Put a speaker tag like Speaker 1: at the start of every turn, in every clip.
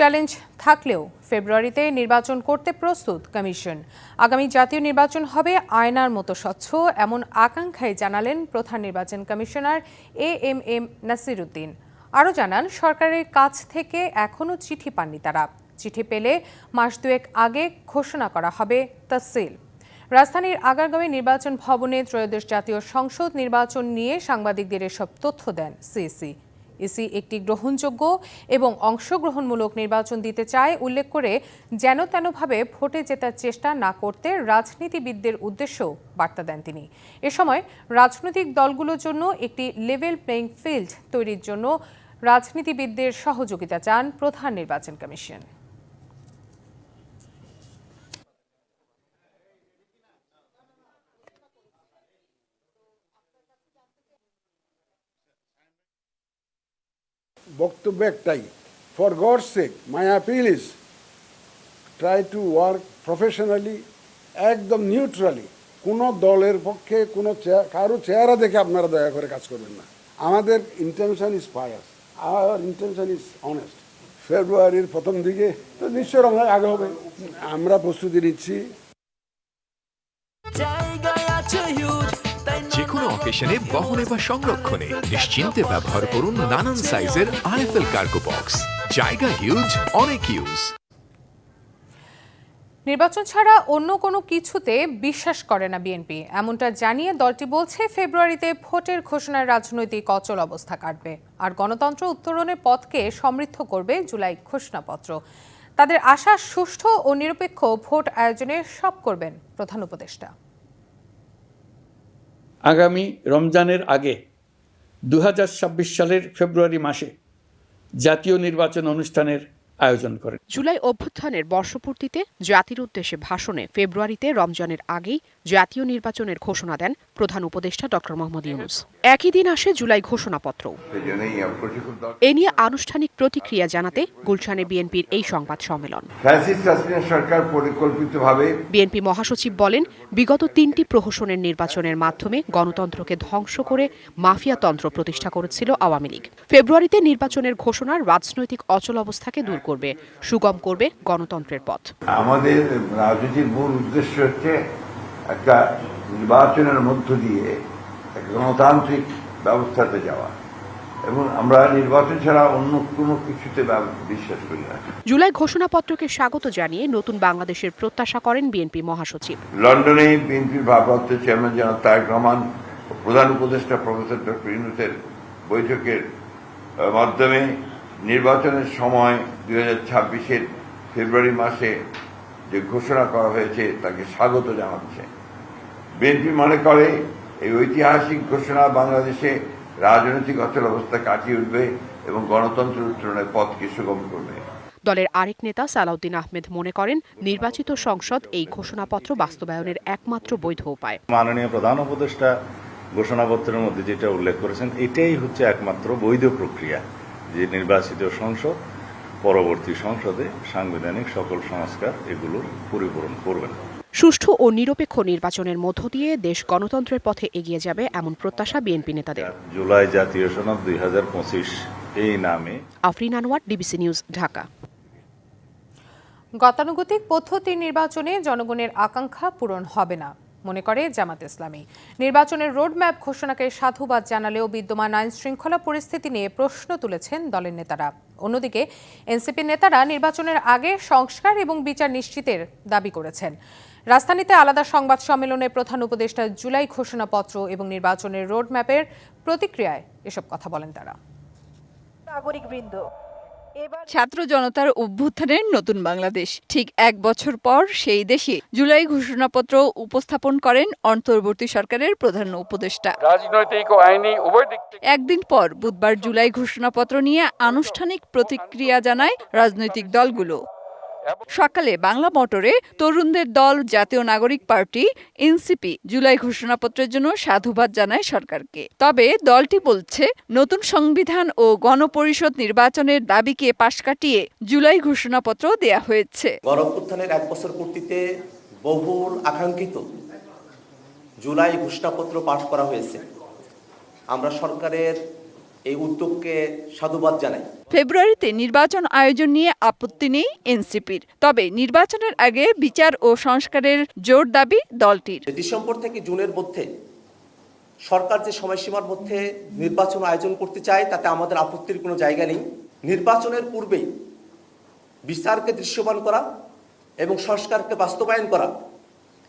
Speaker 1: Challenge থাকলেও ফেব্রুয়ারিতে নির্বাচন করতে প্রস্তুত কমিশন। আগামী জাতীয় নির্বাচন হবে আয়নার মতো স্বচ্ছ, এমন আকাঙ্ক্ষাই জানালেন প্রধান নির্বাচন commissioner A M M Nasiruddin. আরও জানান, সরকারের কাছ থেকে এখনও চিঠি পাননি তারা। চিঠি পেলে মাস দুয়েক আগে ঘোষণা করা হবে তফসিল। রাজধানীর আগারগাঁওয়ে নির্বাচন ভবনে ত্রয়োদশ জাতীয় সংসদ নির্বাচন নিয়ে সাংবাদিকদের এসব তথ্য দেন সিএসি। ইসি একটি গ্রহণযোগ্য এবং অংশগ্রহণমূলক নির্বাচন দিতে চায়, উল্লেখ করে যেন তেনভাবে ভোটে জেতার চেষ্টা না করতে রাজনীতিবিদদের উদ্দেশ্য বার্তা দেন তিনি। এ সময় রাজনৈতিক দলগুলোর জন্য একটি লেভেল প্লেইং ফিল্ড তৈরির জন্য রাজনীতিবিদদের সহযোগিতা চান প্রধান নির্বাচন কমিশন।
Speaker 2: বক্তব্য একটাই for God sake my appeal is try to work professionally একদম নিউট্রালি কোনো দলের পক্ষে, কোনো কারও চেহারা দেখে আপনারা দয়া করে কাজ করবেন না। আমাদের ইন্টেনশন ইজ ফায়ার আর ইন্টেনশন ইজ অনেস্ট ফেব্রুয়ারির প্রথম দিকে তো নিশ্চয় আমরা আগে হবে আমরা প্রস্তুতি নিচ্ছি।
Speaker 3: যে বহনে বা সংরক্ষণে নিশ্চিন্তে ব্যবহার করুন নানান সাইজের আরএফএল কার্গো বক্স। জায়গা হিউজ অনেক ইউজ
Speaker 1: নির্বাচন ছাড়া অন্য কোনো কিছুতে বিশ্বাস করে না বিএনপি। এমনটা জানিয়ে দলটি বলছে, ফেব্রুয়ারিতে ভোটের ঘোষণার রাজনৈতিক অচল অবস্থা কাটবে। আর গণতন্ত্র উত্তরণের পথকে সমৃদ্ধ করবে জুলাই ঘোষণাপত্র। তাদের আশা সুষ্ঠু ও নিরপেক্ষ ভোট আয়োজনে সব করবেন প্রধান উপদেষ্টা।
Speaker 4: আগামী রমজানের আগে দু হাজার ছাব্বিশ সালের ফেব্রুয়ারি মাসে জাতীয় নির্বাচন অনুষ্ঠানের আয়োজন করেন।
Speaker 5: জুলাই অভ্যুত্থানের বর্ষপূর্তিতে জাতির উদ্দেশ্যে ভাষণে ফেব্রুয়ারিতে রমজানের আগেই জাতীয় নির্বাচনের ঘোষণা দেন প্রধান উপদেষ্টা ড. মোহাম্মদ ইউনুস। একই দিন আসে জুলাই ঘোষণাপত্র। এ নিয়ে আনুষ্ঠানিক প্রতিক্রিয়া জানাতে গুলশানে বিএনপির এই সংবাদ সম্মেলন।
Speaker 6: সরকার পরিকল্পিতভাবে
Speaker 5: বিএনপি মহাসচিব বলেন বিগত তিনটি প্রহসনের নির্বাচনের মাধ্যমে গণতন্ত্রকে ধ্বংস করে মাফিয়াতন্ত্র প্রতিষ্ঠা করেছিল আওয়ামী লীগ। ফেব্রুয়ারিতে নির্বাচনের ঘোষণার রাজনৈতিক অচল অবস্থাকে দূর করবে সুগম করবে গণতন্ত্রের পথ।
Speaker 6: আমাদের রাজনীতির মূল উদ্দেশ্য হচ্ছে একটা নির্বাচনের মধ্য দিয়ে গণতান্ত্রিক ব্যবস্থাতে যাওয়া। এবং আমরা নির্বাচন ছাড়া অন্য কোনো কিছুতে বিশ্বাস করি না।
Speaker 5: জুলাই ঘোষণাপত্রকে স্বাগত জানিয়ে নতুন বাংলাদেশের প্রত্যাশা করেন বিএনপি মহাসচিব।
Speaker 6: লন্ডনে বিএনপির ভারপ্রাপ্ত চেয়ারম্যান জনাব তারেক রহমান প্রধান উপদেষ্টা প্রফেসর ডক্টর ইউনুসের বৈঠকের মাধ্যমে নির্বাচনের সময় দুই হাজার ছাব্বিশের ফেব্রুয়ারি মাসে যে ঘোষণা করা হয়েছে তাকে স্বাগত জানাচ্ছে। বিএনপি মনে করে এই ঐতিহাসিক ঘোষণা বাংলাদেশে রাজনৈতিক অচল অবস্থা কাটিয়ে উঠবে এবং গণতন্ত্র উত্তরণের পথকে সুগম করবে।
Speaker 5: দলের আরেক নেতা সালাউদ্দিন আহমেদ মনে করেন নির্বাচিত সংসদ এই ঘোষণাপত্র বাস্তবায়নের একমাত্র বৈধ উপায়।
Speaker 7: মাননীয় প্রধান উপদেষ্টা ঘোষণাপত্রের মধ্যে যেটা উল্লেখ করেছেন এটাই হচ্ছে একমাত্র বৈধ প্রক্রিয়া। যে নির্বাচিত সংসদ পরবর্তী সংসদে সাংবিধানিক সকল সংস্কার এগুলোর পরিপূরণ করবেন।
Speaker 5: সুষ্ঠু ও নিরপেক্ষ নির্বাচনের মধ্য দিয়ে দেশ গণতন্ত্রের পথে এগিয়ে যাবে এমন প্রত্যাশা বিএনপি নেতাদের।
Speaker 7: জুলাই জাতীয় সনদ দুই হাজার পঁচিশ এই নামে
Speaker 5: আফরিন আনোয়ার ডিবিসি নিউজ ঢাকা।
Speaker 1: গতানুগতিক পদ্ধতির নির্বাচনে জনগণের আকাঙ্ক্ষা পূরণ হবে না। মনে করে জামাত ইসলামী। নির্বাচনের রোডম্যাপ ঘোষণাকে সাধুবাদ জানালেও বিদ্যমান আইন শৃঙ্খলা পরিস্থিতি নিয়ে প্রশ্ন তুলেছেন দলের নেতারা। অন্যদিকে এনসিপি নেতারা নির্বাচনের আগে সংস্কার এবং বিচার নিশ্চিতের দাবি করেছেন। রাজধানীতে আলাদা সংবাদ সম্মেলনে প্রধান উপদেষ্টা জুলাই ঘোষণাপত্র এবং নির্বাচনের রোডম্যাপের প্রতিক্রিয়ায় এসব কথা বলেন তারা।
Speaker 8: নাগরিকবৃন্দ
Speaker 9: ছাত্র জনতার অভ্যুত্থানের নতুন বাংলাদেশ। ঠিক এক বছর পর সেই দেশে জুলাই ঘোষণাপত্র উপস্থাপন করেন অন্তর্বর্তী সরকারের প্রধান উপদেষ্টা।
Speaker 4: রাজনৈতিক ও আইনি উভয় দিক
Speaker 9: একদিন পর বুধবার জুলাই ঘোষণাপত্র নিয়ে আনুষ্ঠানিক প্রতিক্রিয়া জানায় রাজনৈতিক দলগুলো। সকালে বাংলা মোটরে তরুণদের দল, জাতীয় নাগরিক পার্টি, এনসিপি জুলাই ঘোষণাপত্রের জন্য সাধুবাদ জানায় সরকারকে। তবে দলটি বলছে, নতুন সংবিধান ও গণপরিষদ নির্বাচনের দাবিকে পাশ কাটিয়ে জুলাই ঘোষণাপত্র দেয়া হয়েছে।
Speaker 10: গণঅভ্যুত্থানের এক বছর পূর্তিতে বহুল আকাঙ্ক্ষিত জুলাই ঘোষণাপত্র পাশ করা হয়েছে। আমরা সরকারের এই উদ্যোগকে সাধুবাদ জানাই।
Speaker 9: ফেব্রুয়ারিতে নির্বাচন আয়োজন নিয়ে আপত্তি নেই এনসিপির। তবে নির্বাচনের আগে বিচার ও সংস্কারের জোর দাবি দলটির।
Speaker 10: ডিসেম্বর থেকে জুনের মধ্যে সরকার যে সময়সীমার মধ্যে নির্বাচন আয়োজন করতে চায় তাতে আমাদের আপত্তির কোনো জায়গা নেই। নির্বাচনের পূর্বেই বিচারকে দৃশ্যমান করা এবং সংস্কারকে বাস্তবায়ন করা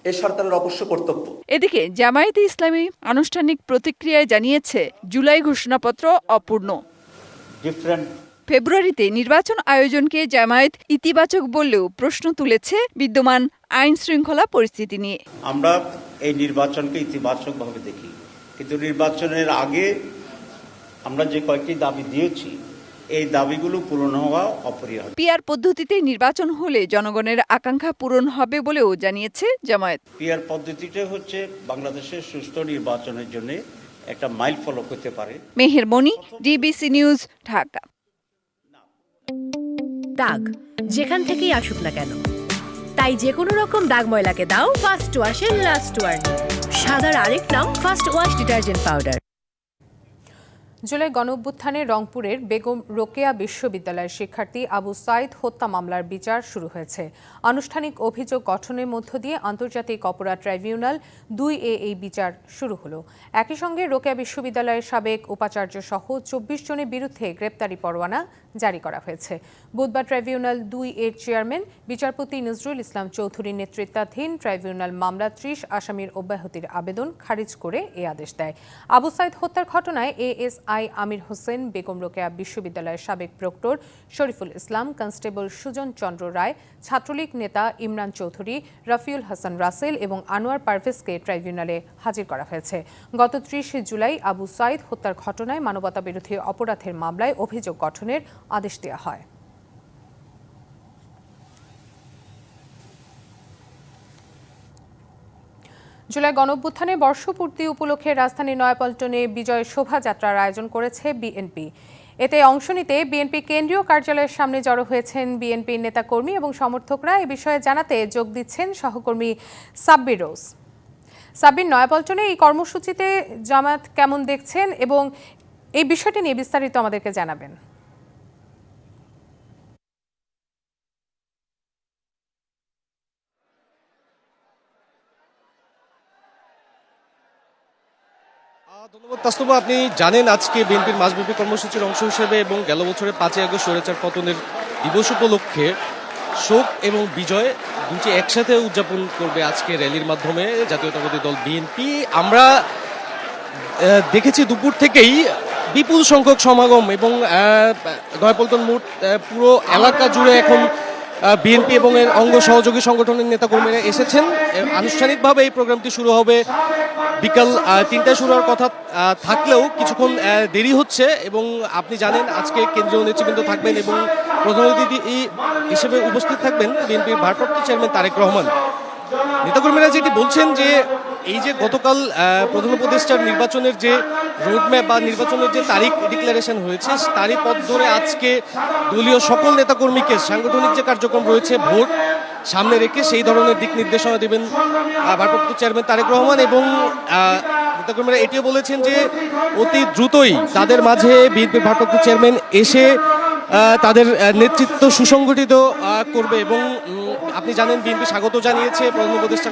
Speaker 10: এ সরকারের অবশ্য কর্তব্য।
Speaker 9: এদিকে জামায়াতে ইসলামী আনুষ্ঠানিক প্রতিক্রিয়ায় জানিয়েছে জুলাই ঘোষণাপত্র অপূর্ণ। ফেব্রুয়ারিতে নির্বাচন আয়োজনকে জামায়াত ইতিবাচক বললেও প্রশ্ন তুলেছে বিদ্যমান আইন শৃঙ্খলা পরিস্থিতি নিয়ে।
Speaker 11: আমরা এই নির্বাচনকে ইতিবাচকভাবে দেখি। কিন্তু নির্বাচনের আগে আমরা যে কয়েকটি দাবি দিয়েছি এই দাবিগুলো পূরণ হওয়া অপরিহার্য।
Speaker 9: পিআর পদ্ধতিতে নির্বাচন হলে জনগণের আকাঙ্ক্ষা পূরণ হবে বলেও জানিয়েছে জামায়াত।
Speaker 11: পিআর পদ্ধতিটা হচ্ছে বাংলাদেশের সুষ্ঠু নির্বাচনের জন্য একটা মাইল ফলক হতে পারে।
Speaker 9: Meher Moni DBC news Dhaka.
Speaker 12: দাগ যেখান থেকেই আসুক না কেন। তাই যে কোনো রকম দাগ ময়লাকে দাও ফার্স্ট ওয়াশের লাস্ট ওয়ার্নিং। সাদার আরেক নাম first wash detergent powder.
Speaker 1: July গণ অভ্যুত্থানে রংপুরের বেগম রোকেয়া বিশ্ববিদ্যালয়ের শিক্ষার্থী আবু সাইদ হত্যা মামলার বিচার শুরু হয়েছে। আনুষ্ঠানিক অভিযোগ গঠনের মধ্য দিয়ে আন্তর্জাতিক অপরাধ ট্রাইব্যুনাল দুই এ এই বিচার শুরু হলো। একই সঙ্গে রোকেয়া বিশ্ববিদ্যালয়ের সাবেক উপাচার্য সহ চব্বিশ জনের বিরুদ্ধে গ্রেপ্তারি পরোয়ানা জারি করা হয়েছে। বুধবার ট্রাইব্যুনাল দুই এর চেয়ারম্যান বিচারপতি নজরুল ইসলাম চৌধুরীর নেতৃত্বাধীন ট্রাইব্যুনাল মামলা ত্রিশ আসামির অব্যাহতির আবেদন খারিজ করে এ আদেশ দেয়। আবু সাইদ হত্যার ঘটনায় এএসআই আমির হোসেন, বেগম রোকেয়া বিশ্ববিদ্যালয়ের সাবেক প্রক্টর শরীফুল ইসলাম, কনস্টেবল সুজন চন্দ্র রায়, ছাত্রলীগ নেতা ইমরান চৌধুরী, রাফিউল হাসান রাসেল এবং আনোয়ার পারভেজকে ট্রাইব্যুনালে হাজির করা হয়েছে। গত ত্রিশে জুলাই আবু সাইদ হত্যার ঘটনায় মানবতা বিরোধী অপরাধের মামলায় অভিযোগ গঠনের আদেশ দেওয়া হয়। জুলাই গণঅভ্যুত্থানে বর্ষপূর্তি উপলক্ষে রাজধানী নয়াপল্টনে বিজয় শোভাযাত্রার আয়োজন করেছে বিএনপি। এতে অংশ নিতে বিএনপি কেন্দ্রীয় কার্যালয়ের সামনে জড়ো হয়েছেন বিএনপির নেতাকর্মী এবং সমর্থকরা। এ বিষয়ে জানাতে যোগ দিচ্ছেন সহকর্মী সাব্বির রোজ। সাব্বির, নয়াপল্টনে এই কর্মসূচিতে জামাত কেমন দেখছেন এবং এই বিষয়টি নিয়ে বিস্তারিত আমাদেরকে জানাবেন
Speaker 13: ধন্যবাদ তাস্তবা, আপনি জানেন আজকে বিএনপির মাসব্যাপী কর্মসূচির অংশ হিসেবে এবং গেল বছরের পাঁচই আগস্ট স্বৈরাচার পতনের দিবস উপলক্ষে শোক এবং বিজয় দুটি একসাথে উদযাপন করবে আজকে র্যালির মাধ্যমে জাতীয়তাবাদী দল বিএনপি। আমরা দেখেছি দুপুর থেকেই বিপুল সংখ্যক সমাগম এবং নয়াপল্টন মোট পুরো এলাকা জুড়ে এখন বিএনপি এবং এর অঙ্গ সহযোগী সংগঠনের নেতাকর্মীরা এসেছেন। আনুষ্ঠানিকভাবে এই প্রোগ্রামটি শুরু হবে বিকাল তিনটায় শুরু হওয়ার কথা থাকলেও কিছুক্ষণ দেরি হচ্ছে এবং আপনি জানেন আজকে কেন্দ্রীয় নেতৃবৃন্দ থাকবেন এবং প্রধান অতিথি হিসেবে উপস্থিত থাকবেন বিএনপির ভারপ্রাপ্ত চেয়ারম্যান তারেক রহমান। নেতাকর্মীরা যেটি বলছেন যে এই যে গতকাল প্রধান উপদেষ্টার নির্বাচনের যে রোডম্যাপ বা নির্বাচনের যে তারিখ ডিক্লারেশন হয়েছে, তারই পথ ধরে আজকে দলীয় সকল নেতাকর্মীকে সাংগঠনিক যে কার্যক্রম রয়েছে, ভোট সামনে রেখে সেই ধরনের দিক নির্দেশনা দেবেন ভারপ্রাপ্ত চেয়ারম্যান তারেক রহমান এবং নেতাকর্মীরা এটিও বলেছেন যে অতি দ্রুতই তাদের মাঝে বিএনপির ভারপ্রাপ্ত চেয়ারম্যান এসে তাদের নেতৃত্ব সুসংগঠিত করবে এবং আপনি জানেন বিএনপি স্বাগত জানিয়েছে প্রধান উপদেষ্টা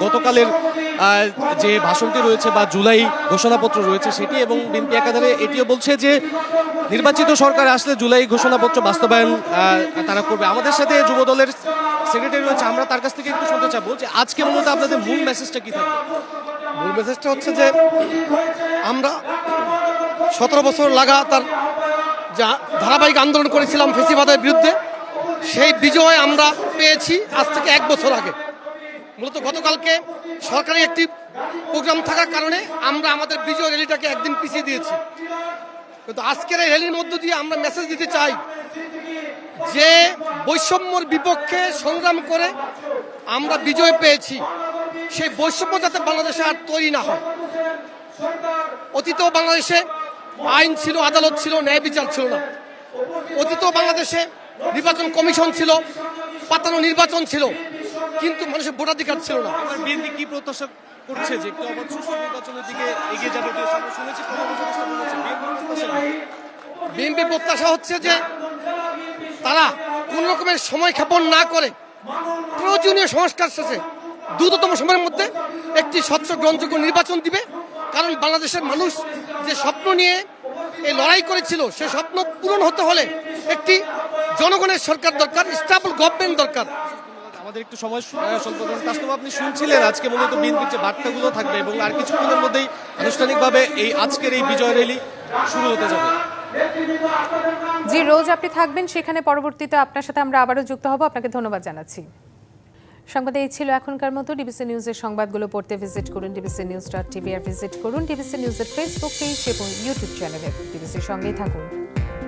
Speaker 13: গতকালের যে ভাষণটি রয়েছে বা জুলাই ঘোষণাপত্র রয়েছে সেটি এবং বিএনপি একাধারে এটিও বলছে যে নির্বাচিত সরকার আসলে জুলাই ঘোষণাপত্র বাস্তবায়ন তারা করবে। আমাদের সাথে যুব দলের সেক্রেটারি রয়েছে। আমরা তার কাছ থেকে একটু শুনতে চাবো যে আজকে মূলত আপনাদের মূল মেসেজটা কি থাকবে?
Speaker 14: মূল মেসেজটা হচ্ছে যে আমরা সতেরো বছর লাগাতার যা ধারাবাহিক আন্দোলন করেছিলাম ফেসিবাদের বিরুদ্ধে, সেই বিজয় আমরা পেয়েছি আজ থেকে এক বছর আগে। মূলত গতকালকে সরকারি একটি প্রোগ্রাম থাকার কারণে আমরা আমাদের বিজয় র্যালিটাকে একদিন পিছিয়ে দিয়েছি। কিন্তু আজকের এই র্যালির মধ্য দিয়ে আমরা মেসেজ দিতে চাই যে বৈষম্যর বিপক্ষে সংগ্রাম করে আমরা বিজয় পেয়েছি, সেই বৈষম্য যাতে বাংলাদেশে আর তৈরি না হয়। অতীতেও বাংলাদেশে আইন ছিল, আদালত ছিল, ন্যায় বিচার ছিল না। অতীতেও বাংলাদেশে নির্বাচন কমিশন ছিল, পাতানো নির্বাচন ছিল। কিন্তু মানুষের ভোটাধিকার ছিল না।
Speaker 13: বিএনপি কি প্রত্যাশা করছে যে একটু আবার সুষ্ঠু নির্বাচনের দিকে এগিয়ে যাবে শুনেছি প্রধান উপদেষ্টা বলেছে বিএনপির প্রত্যাশা
Speaker 14: বিএনপি প্রত্যাশা হচ্ছে যে তারা কোন রকমের সময় ক্ষেপণ না করে প্রয়োজনীয় সংস্কার শেষে দ্রুততম সময়ের মধ্যে একটি স্বচ্ছ গ্রহণযোগ্য নির্বাচন দিবে। কারণ বাংলাদেশের মানুষ যে স্বপ্ন নিয়ে এই লড়াই করেছিল সে স্বপ্ন পূরণ হতে হলে একটি জনগণের সরকার দরকার স্টেবল গভর্নমেন্ট দরকার।
Speaker 13: আমাদের একটু সময় আহ, স্বল্প তাস্তব আপনি শুনছিলেন আজকে মূলত বিএনপির যে বার্তাগুলো থাকবে এবং আর কিছুক্ষণের মধ্যেই আনুষ্ঠানিকভাবে এই আজকের এই বিজয় র্যালি শুরু হতে যাবে।
Speaker 1: জি রোজ আপনি থাকবেন সেখানে পরবর্তীতে আপনার সাথে আমরা আবারও যুক্ত হব। আপনাকে ধন্যবাদ জানাচ্ছি। সংবাদে এই ছিল এখনকার মতো ডিবিসি নিউজের সংবাদগুলো পড়তে ভিজিট করুন ডিবিসি নিউজ ডট টিভি আর ভিজিট করুন ডিবিসি নিউজের ফেসবুক পেজ এবং ইউটিউব চ্যানেলে ডিবিসির সঙ্গেই থাকুন।